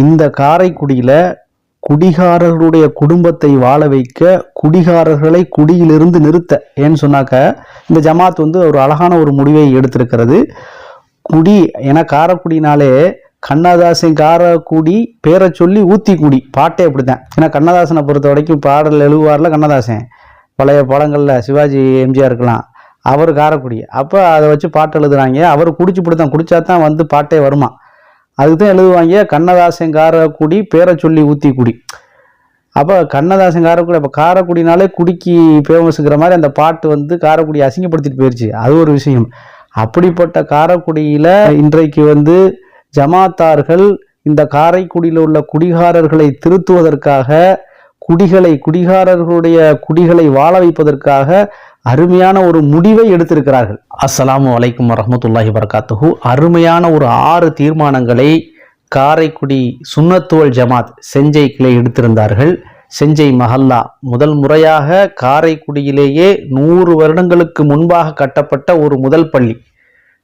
இந்த காரைக்குடியில் குடிகாரர்களுடைய குடும்பத்தை வாழ வைக்க குடிகாரர்களை குடியிலிருந்து நிறுத்த. ஏன்னு சொன்னாக்க இந்த ஜமாத் வந்து ஒரு அழகான ஒரு முடிவை எடுத்திருக்கிறது. குடி ஏன்னா காரைக்குடினாலே கண்ணதாசன் காரக்குடி பேரை சொல்லி ஊத்தி குடி பாட்டே அப்படித்தான். ஏன்னா கண்ணதாசனை பொறுத்த வரைக்கும் பாடல் எழுவார்ல கண்ணதாசன். பழைய படங்களில் சிவாஜி எம்ஜிஆர் இருக்கலாம். அவர் காரக்குடி. அப்போ அதை வச்சு பாட்டு எழுதுறாங்க. அவர் குடிச்சு பிடித்தான் குடிச்சா தான் வந்து பாட்டே வருமா? அதுக்கு தான் எழுதுவாங்க கண்ணதாசன் காரக்குடி பேரை சொல்லி ஊத்தி குடி. அப்போ கண்ணதாசன் காரக்குடி அப்போ காரக்குடினாலே குடிக்கு ஃபேமஸுங்கிற மாதிரி அந்த பாட்டு வந்து காரக்குடி அசிங்கப்படுத்திட்டு போயிடுச்சு அது ஒரு விஷயம். அப்படிப்பட்ட காரைக்குடியில் இன்றைக்கு வந்து ஜமாத்தார்கள் இந்த காரைக்குடியில் உள்ள குடிகாரர்களை திருத்துவதற்காக குடிகளை குடிகாரர்களுடைய குடிகளை வாழ வைப்பதற்காக அருமையான ஒரு முடிவை எடுத்திருக்கிறார்கள். அஸ்ஸலாமு வலைக்கம் வரமத்துல்லாஹி வரகாத்துஹு அருமையான ஒரு ஆறு தீர்மானங்களை காரைக்குடி சுன்னத்துவல் ஜமாத் செஞ்சை கிளை எடுத்திருந்தார்கள். செஞ்சை மஹல்லா முதல் முறையாக காரைக்குடியிலேயே நூறு வருடங்களுக்கு முன்பாக கட்டப்பட்ட ஒரு முதல் பள்ளி.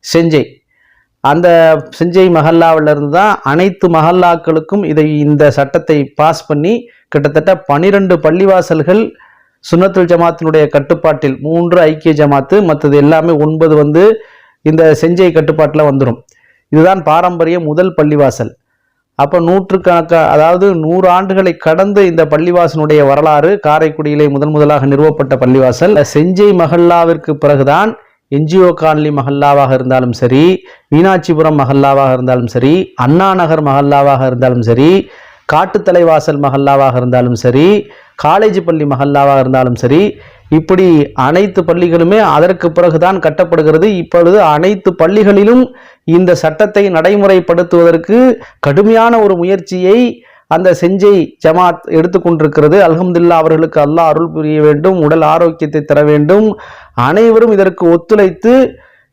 செஞ்சை அந்த செஞ்சை மஹல்லாவிலிருந்து தான் அனைத்து மஹல்லாக்களுக்கும் இதை இந்த சட்டத்தை பாஸ் பண்ணி கிட்டத்தட்ட பனிரெண்டு பள்ளிவாசல்கள் சுனத்துல் ஜமாத்தினுடைய கட்டுப்பாட்டில் மூன்று ஐக்கிய ஜமாத்து மற்றது எல்லாமே ஒன்பது வந்து இந்த செஞ்சை கட்டுப்பாட்டில் வந்துடும் இதுதான் பாரம்பரிய முதல் பள்ளிவாசல். அப்போ நூற்றுக்கணக்காக அதாவது நூறு ஆண்டுகளை கடந்து இந்த பள்ளிவாசனுடைய வரலாறு காரைக்குடியிலே முதன் முதலாக நிறுவப்பட்ட பள்ளிவாசல். செஞ்சை மஹல்லாவிற்கு பிறகுதான் என்ஜிஓ காலனி மஹல்லாவாக இருந்தாலும் சரி மீனாட்சிபுரம் மஹல்லாவாக இருந்தாலும் சரி அண்ணா நகர் மஹல்லாவாக இருந்தாலும் சரி காட்டுத்தலைவாசல் மஹல்லாவாக இருந்தாலும் சரி காலேஜ் பள்ளி மஹல்லாவாக இருந்தாலும் சரி இப்படி அனைத்து பள்ளிகளுமே அதற்கு பிறகுதான் கட்டப்படுகிறது. இப்பொழுது அனைத்து பள்ளிகளிலும் இந்த சட்டத்தை நடைமுறைப்படுத்துவதற்கு கடுமையான ஒரு முயற்சியை அந்த செஞ்சை ஜமாத் எடுத்துக்கொண்டிருக்கிறது அல்ஹம்துல்லா அவர்களுக்கு அல்லாஹ் அருள் புரிய வேண்டும் உடல் ஆரோக்கியத்தை தர வேண்டும். அனைவரும் இதற்கு ஒத்துழைத்து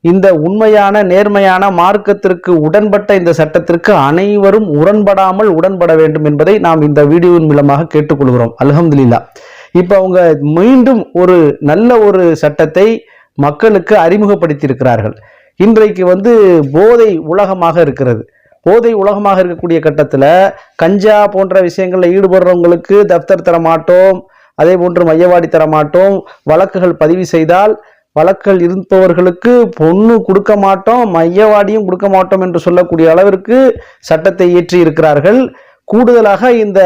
இந்த உண்மையான நேர்மையான மார்க்கத்திற்கு உடன்பட்ட இந்த சட்டத்திற்கு அனைவரும் உடன்படாமல் உடன்பட வேண்டும் என்பதை நாம் இந்த வீடியோவின் மூலமாக கேட்டுக்கொள்கிறோம். அலமதுல்லா இப்போ அவங்க மீண்டும் ஒரு நல்ல ஒரு சட்டத்தை மக்களுக்கு அறிமுகப்படுத்தியிருக்கிறார்கள். இன்றைக்கு வந்து போதை உலகமாக இருக்கிறது. போதை உலகமாக இருக்கக்கூடிய கட்டத்தில் கஞ்சா போன்ற விஷயங்களில் ஈடுபடுறவங்களுக்கு தப்தர் தர மாட்டோம் அதே போன்று மையவாடி தர மாட்டோம் வழக்குகள் பதிவு செய்தால் வழக்குகள் இருப்பவர்களுக்கு பொண்ணு கொடுக்க மாட்டோம் மையவாடியும் கொடுக்க மாட்டோம் என்று சொல்லக்கூடிய அளவிற்கு சட்டத்தை இயற்றி இருக்கிறார்கள். கூடுதலாக இந்த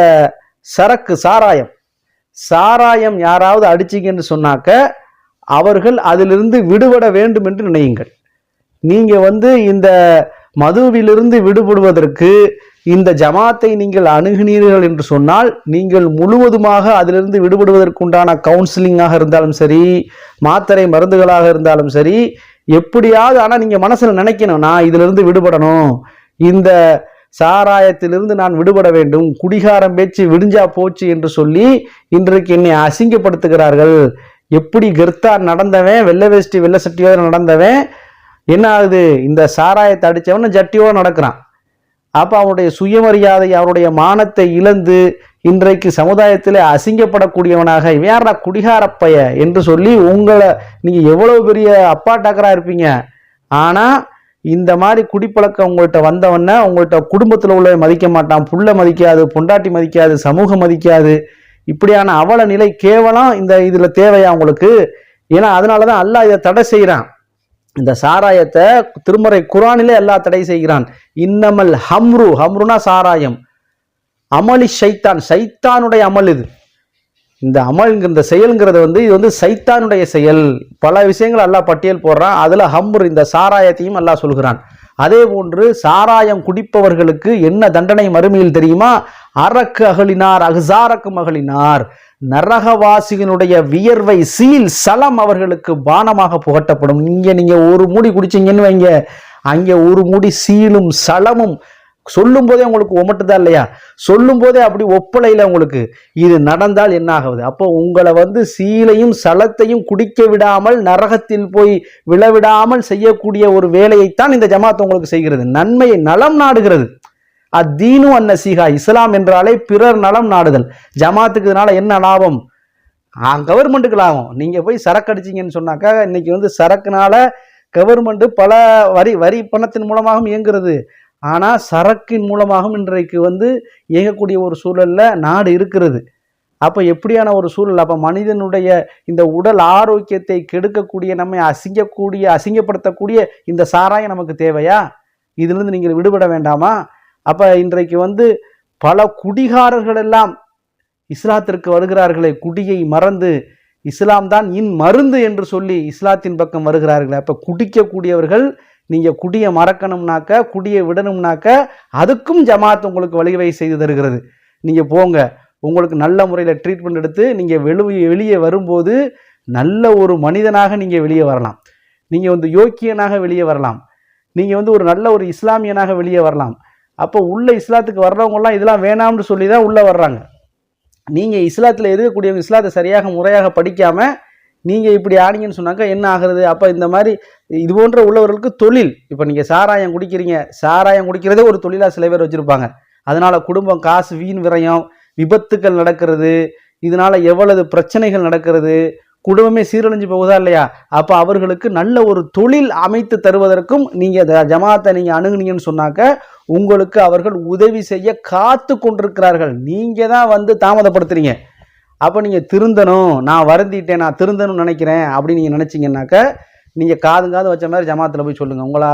சரக்கு சாராயம் சாராயம் யாராவது அடிச்சிங்கன்னு சொன்னாக்க அவர்கள் அதிலிருந்து விடுபட வேண்டும் என்று நினையுங்கள். நீங்கள் வந்து இந்த மதுவிலிருந்து விடுபடுவதற்கு இந்த ஜமாத்தை நீங்கள் அணுகினீர்கள் என்று சொன்னால் நீங்கள் முழுவதுமாக அதிலிருந்து விடுபடுவதற்குண்டான கவுன்சிலிங்காக இருந்தாலும் சரி மாத்திரை மருந்துகளாக இருந்தாலும் சரி எப்படியாவது ஆனால் நீங்கள் மனசில் நினைக்கணும் நான் இதிலிருந்து விடுபடணும் இந்த சாராயத்திலிருந்து நான் விடுபட வேண்டும் குடிகாரம் பேச்சு விடிஞ்சா போச்சு என்று சொல்லி இன்றைக்கு என்னை அசிங்கப்படுத்துகிறார்கள். எப்படி கெர்த்தா நடந்தவன் வெள்ளை வேஷ்டி வெள்ளை சட்டியோட நடந்தவன் என்ன ஆகுது? இந்த சாராயத்தை அடித்தவன ஜட்டியோடு நடக்கிறான். அப்போ அவனுடைய சுயமரியாதை அவருடைய மானத்தை இழந்து இன்றைக்கு சமுதாயத்தில் அசிங்கப்படக்கூடியவனாக வேறா குடிகாரப்பைய என்று சொல்லி உங்களை நீங்கள் எவ்வளோ பெரிய அப்பாட்டாக்கராக இருப்பீங்க. ஆனால் இந்த மாதிரி குடிப்பழக்கம் உங்கள்கிட்ட வந்தவொன்னே உங்கள்கிட்ட குடும்பத்தில் உள்ள மதிக்க மாட்டான் புள்ள மதிக்காது பொண்டாட்டி மதிக்காது சமூகம் மதிக்காது. இப்படியான அவல நிலை கேவலம் இந்த இதில் தேவையா உங்களுக்கு? ஏன்னா அதனால தான் அல்லாஹ் இதை தடை செய்கிறான் இந்த சாராயத்தை திருமறை குரானிலே அல்லாஹ் தடை செய்கிறான். இன்னமல் ஹம்ரு ஹம்ருனா சாராயம். அமளி சைத்தான் சைத்தானுடைய அமல் இது. இந்த அமல்ங்கிற இந்த செயல்ங்கிறது வந்து இது வந்து சைத்தானுடைய செயல். பல விஷயங்கள் அல்லாஹ் பட்டியல் போடுறான். அதில் ஹம்ரு இந்த சாராயத்தையும் அல்லாஹ் சொல்கிறான். அதே போன்று சாராயம் குடிப்பவர்களுக்கு என்ன தண்டனை மறுமையில் தெரியுமா? அரக்கு அகலினார் அகசாரக்கு மகளினார் நரகவாசியினுடைய வியர்வை சீல் சலம் அவர்களுக்கு பானமாக புகட்டப்படும். இங்கே நீங்கள் ஒரு மூடி குடிச்சீங்கன்னு வைங்க. அங்கே ஒரு மூடி சீலும் சலமும் சொல்லும் போதே உங்களுக்கு ஒமட்டுதா இல்லையா? சொல்லும் போதே அப்படி ஒப்பலையில் உங்களுக்கு. இது நடந்தால் என்ன ஆகுது? அப்போ உங்களை வந்து சீலையும் சலத்தையும் குடிக்க விடாமல் நரகத்தில் போய் விழவிடாமல் செய்யக்கூடிய ஒரு வேலையைத்தான் இந்த ஜமாத் உங்களுக்கு செய்கிறது. நன்மையை நலம் நாடுகிறது. அத்தீனு அன்னசீகா இஸ்லாம் என்றாலே பிறர் நலம் நாடுதல். ஜமாத்துக்கு இதனால என்ன லாபம்? கவர்மெண்ட்டுக்கு லாபம். நீங்க போய் சரக்கு அடிச்சீங்கன்னு சொன்னாக்கா இன்னைக்கு வந்து சரக்குனால கவர்மெண்ட் பல வரி வரி பணத்தின் மூலமாகவும் இயங்குறது. ஆனால் சரக்கின் மூலமாகவும் இன்றைக்கு வந்து இயங்கக்கூடிய ஒரு சூழலில் நாடு இருக்கிறது. அப்போ எப்படியான ஒரு சூழல்? அப்போ மனிதனுடைய இந்த உடல் ஆரோக்கியத்தை கெடுக்கக்கூடிய நம்மை அசிங்கக்கூடிய அசிங்கப்படுத்தக்கூடிய இந்த சாராயம் நமக்கு தேவையா? இதிலிருந்து நீங்கள் விடுபட வேண்டாமா? அப்போ இன்றைக்கு வந்து பல குடிகாரர்கள் எல்லாம் இஸ்லாத்திற்கு வருகிறார்களே குடியை மறந்து இஸ்லாம் தான் இன் மருந்து என்று சொல்லி இஸ்லாத்தின் பக்கம் வருகிறார்கள் அப்போ குடிக்கக்கூடியவர்கள் நீங்கள் குடியை மறக்கணும்னாக்க குடியை விடணும்னாக்க அதுக்கும் ஜமாத் உங்களுக்கு வழிவகை செய்து தருகிறது. நீங்கள் போங்க உங்களுக்கு நல்ல முறையில் ட்ரீட்மெண்ட் எடுத்து நீங்கள் வெளியே வெளியே வரும்போது நல்ல ஒரு மனிதனாக நீங்கள் வெளியே வரலாம். நீங்கள் வந்து யோக்கியனாக வெளியே வரலாம். நீங்கள் வந்து ஒரு நல்ல ஒரு இஸ்லாமியனாக வெளியே வரலாம். அப்போ உள்ள இஸ்லாத்துக்கு வர்றவங்கலாம் இதெல்லாம் வேணாம்னு சொல்லி தான் உள்ளே வர்றாங்க. நீங்கள் இஸ்லாத்தில் இருக்கக்கூடியவங்க இஸ்லாத்தை சரியாக முறையாக படிக்காமல் நீங்கள் இப்படி ஆனீங்கன்னு சொன்னாக்கா என்ன ஆகுறது? அப்போ இந்த மாதிரி இது போன்ற உள்ளவர்களுக்கு தொழில். இப்போ நீங்கள் சாராயம் குடிக்கிறீங்க. சாராயம் குடிக்கிறதே ஒரு தொழிலாக சில பேர் வச்சுருப்பாங்க. அதனால் குடும்பம் காசு வீண் விரயம் விபத்துக்கள் நடக்கிறது. இதனால் எவ்வளவு பிரச்சனைகள் நடக்கிறது? குடும்பமே சீரழிஞ்சு போகுதா இல்லையா? அப்போ அவர்களுக்கு நல்ல ஒரு தொழில் அமைத்து தருவதற்கும் நீங்கள் ஜமாத்தை நீங்கள் அணுகுனீங்கன்னு சொன்னாக்க உங்களுக்கு அவர்கள் உதவி செய்ய காத்து கொண்டிருக்கிறார்கள். நீங்கள் தான் வந்து தாமதப்படுத்துறீங்க. அப்போ நீங்கள் திருந்தணும் நான் வருந்திட்டேன் நான் திருந்தணும்னு நினைக்கிறேன் அப்படின்னு நீங்கள் நினச்சிங்கன்னாக்க நீங்கள் காதுங்காது வச்ச மாதிரி ஜமாத்தில் போய் சொல்லுங்கள் உங்களை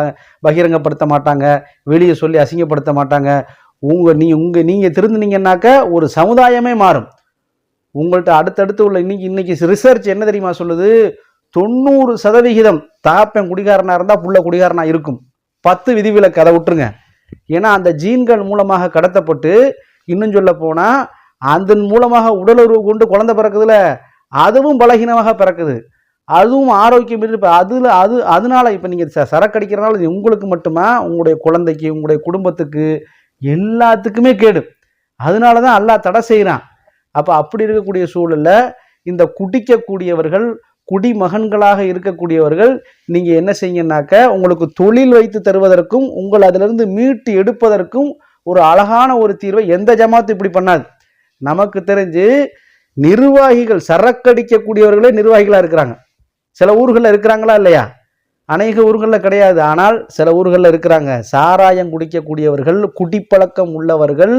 பகிரங்கப்படுத்த மாட்டாங்க வெளியே சொல்லி அசிங்கப்படுத்த மாட்டாங்க. உங்கள் நீ உங்கள் நீங்கள் திருந்துனீங்கன்னாக்க ஒரு சமுதாயமே மாறும். உங்கள்கிட்ட அடுத்தடுத்து உள்ள இன்னைக்கு இன்னைக்கு ரிசர்ச் என்ன தெரியுமா சொல்லுது? தொண்ணூறு சதவிகிதம் தாப்பேன் குடிகாரனாக இருந்தால் புள்ள குடிகாரனாக இருக்கும். பத்து விதிவிலக்கு அதை விட்டுருங்க. ஏன்னா அந்த ஜீன்கள் மூலமாக கடத்தப்பட்டு இன்னும் சொல்ல போனால் அதன் மூலமாக உடலுறவு கொண்டு குழந்தை பிறக்குதுல. அதுவும் பலகீனமாக பிறக்குது. அதுவும் ஆரோக்கியம் இப்போ அதில் அது அதனால இப்போ நீங்கள் ச சரக்கு அடிக்கிறனால உங்களுக்கு மட்டுமா? உங்களுடைய குழந்தைக்கு உங்களுடைய குடும்பத்துக்கு எல்லாத்துக்குமே கேடு. அதனால தான் எல்லா தடை செய்கிறான் அப்போ அப்படி இருக்கக்கூடிய சூழலில் இந்த குடிக்கக்கூடியவர்கள் குடிமகன்களாக இருக்கக்கூடியவர்கள் நீங்கள் என்ன செய்யுங்கனாக்க உங்களுக்கு தொழில் வைத்து தருவதற்கும் உங்கள் அதிலிருந்து மீட்டு எடுப்பதற்கும் ஒரு அழகான ஒரு தீர்வை எந்த ஜமாத்து இப்படி பண்ணாது. நமக்கு தெரிஞ்சு நிர்வாகிகள் சரக்கடிக்கக்கூடியவர்களே நிர்வாகிகளாக இருக்கிறாங்க. சில ஊர்களில் இருக்கிறாங்களா இல்லையா? அநேக ஊர்களில் கிடையாது. ஆனால் சில ஊர்களில் இருக்கிறாங்க. சாராயம் குடிக்கக்கூடியவர்கள் குடிப்பழக்கம் உள்ளவர்கள்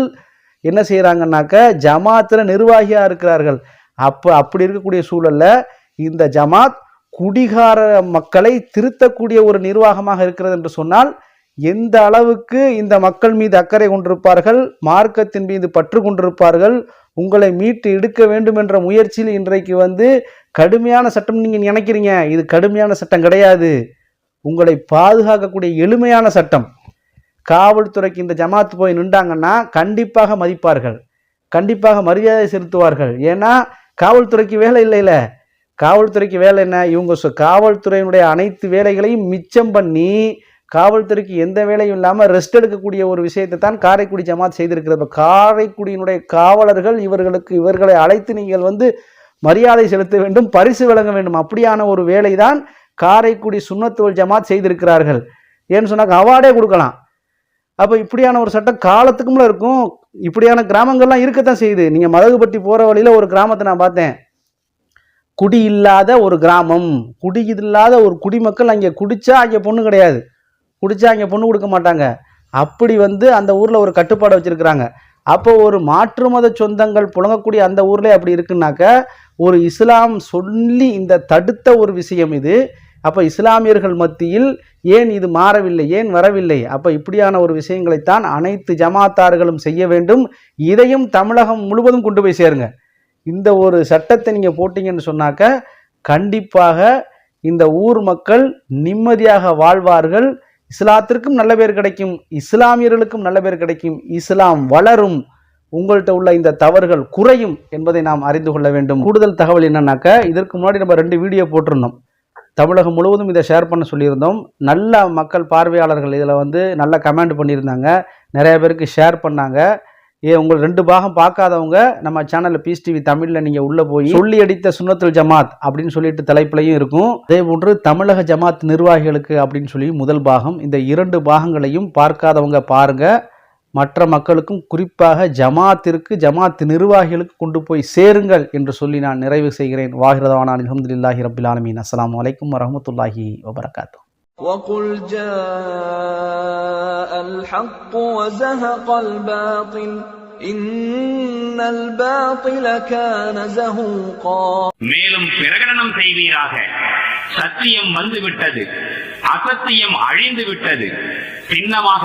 என்ன செய்கிறாங்கன்னாக்க ஜமாத்தில் நிர்வாகியாக இருக்கிறார்கள். அப்போ அப்படி இருக்கக்கூடிய சூழலில் இந்த ஜமாத் குடிகார மக்களை திருத்தக்கூடிய ஒரு நிர்வாகமாக இருக்கிறது என்று சொன்னால் எந்த அளவுக்கு இந்த மக்கள் மீது அக்கறை கொண்டிருப்பார்கள் மார்க்கத்தின் மீது பற்று கொண்டிருப்பார்கள் உங்களை மீட்டு எடுக்க வேண்டும் என்ற முயற்சியில் இன்றைக்கு வந்து கடுமையான சட்டம் நீங்கள் நினைக்கிறீங்க. இது கடுமையான சட்டம் கிடையாது. உங்களை பாதுகாக்கக்கூடிய எளிமையான சட்டம். காவல்துறைக்கு இந்த ஜமாத்து போய் நின்றாங்கன்னா கண்டிப்பாக மதிப்பார்கள். கண்டிப்பாக மரியாதை செலுத்துவார்கள். ஏன்னா காவல்துறைக்கு வேலை இல்லைல்ல காவல்துறைக்கு வேலை என்ன? இவங்க சொ- காவல்துறையினுடைய அனைத்து வேலைகளையும் மிச்சம் பண்ணி காவல்துறைக்கு எந்த வேலையும் இல்லாமல் ரெஸ்ட் எடுக்கக்கூடிய ஒரு விஷயத்தை தான் காரைக்குடி ஜமாத் செய்திருக்கிறது. காரைக்குடியினுடைய காவலர்கள் இவர்களுக்கு இவர்களை அழைத்து நீங்கள் வந்து மரியாதை செலுத்த வேண்டும் பரிசு வழங்க வேண்டும். அப்படியான ஒரு வேலை தான் காரைக்குடி சுண்ணத்துவல் ஜமாத் செய்திருக்கிறார்கள். ஏன்னு சொன்னாக்க அவார்டே கொடுக்கலாம். அப்போ இப்படியான ஒரு சட்டம் காலத்துக்கும்ல இருக்கும். இப்படியான கிராமங்கள்லாம் இருக்கத்தான் செய்யுது. நீங்கள் மதகுபட்டி போகிற வழியில் ஒரு கிராமத்தை நான் பார்த்தேன். குடி இல்லாத ஒரு கிராமம். குடி இல்லாத ஒரு குடிமக்கள் அங்கே குடித்தா அங்கே பொண்ணு கிடையாது. குடித்தா அங்கே பொண்ணு கொடுக்க மாட்டாங்க. அப்படி வந்து அந்த ஊரில் ஒரு கட்டுப்பாடை வச்சுருக்கிறாங்க. அப்போ ஒரு மாற்று மத சொந்தங்கள் புழங்கக்கூடிய அந்த ஊர்லேயே அப்படி இருக்குன்னாக்க ஒரு இஸ்லாம் சொல்லி இந்த தடுத்த ஒரு விஷயம் இது. அப்போ இஸ்லாமியர்கள் மத்தியில் ஏன் இது மாறவில்லை ஏன் வரவில்லை? அப்போ இப்படியான ஒரு விஷயங்களைத்தான் அனைத்து ஜமாத்தார்களும் செய்ய வேண்டும். இதையும் தமிழகம் முழுவதும் கொண்டு போய் சேருங்க. இந்த ஒரு சட்டத்தை நீங்கள் போட்டீங்கன்னு சொன்னாக்க கண்டிப்பாக இந்த ஊர் மக்கள் நிம்மதியாக வாழ்வார்கள். இஸ்லாத்திற்கும் நல்ல பேர் கிடைக்கும் இஸ்லாமியர்களுக்கும் நல்ல பேர் கிடைக்கும். இஸ்லாம் வளரும் உங்கள்கிட்ட உள்ள இந்த தவறுகள் குறையும் என்பதை நாம் அறிந்து கொள்ள வேண்டும். கூடுதல் தகவல் என்னன்னாக்க இதற்கு முன்னாடி நம்ம ரெண்டு வீடியோ போட்டிருந்தோம். தமிழகம் முழுவதும் இதை ஷேர் பண்ண சொல்லியிருந்தோம். நல்ல மக்கள் பார்வையாளர்கள் இதில் வந்து நல்ல கமெண்ட் பண்ணியிருந்தாங்க. நிறைய பேருக்கு ஷேர் பண்ணாங்க. ஏ உங்கள் ரெண்டு பாகம் பார்க்காதவங்க நம்ம சேனலில் பீஸ் டிவி தமிழில் நீங்கள் உள்ளே போய் சொல்லி அடித்த சுன்னத்துல் ஜமாத் அப்படின்னு சொல்லிட்டு தலைப்புலையும் இருக்கும். அதே போன்று தமிழக ஜமாத் நிர்வாகிகளுக்கு அப்படின்னு சொல்லி முதல் பாகம். இந்த இரண்டு பாகங்களையும் பார்க்காதவங்க பாருங்கள் மற்ற மக்களுக்கும் குறிப்பாக ஜமாத்திற்கு ஜமாத் நிர்வாகிகளுக்கு கொண்டு போய் சேருங்கள் என்று சொல்லி நான் நிறைவு செய்கிறேன். வாகிரதவானான் அலமதுல்லாஹி ரபில் ஆலமீன். அஸ்லாம் வலைக்கம் வரமத்துல்லாஹி வபரகாத்து وقل جاء الحق وزهق الباطل. إن الباطل كان زهوقا. மேலும் பிரகடனம் செய்வீராக. சத்தியம் வந்து விட்டது அசத்தியம் அழிந்து விட்டது சின்னமாக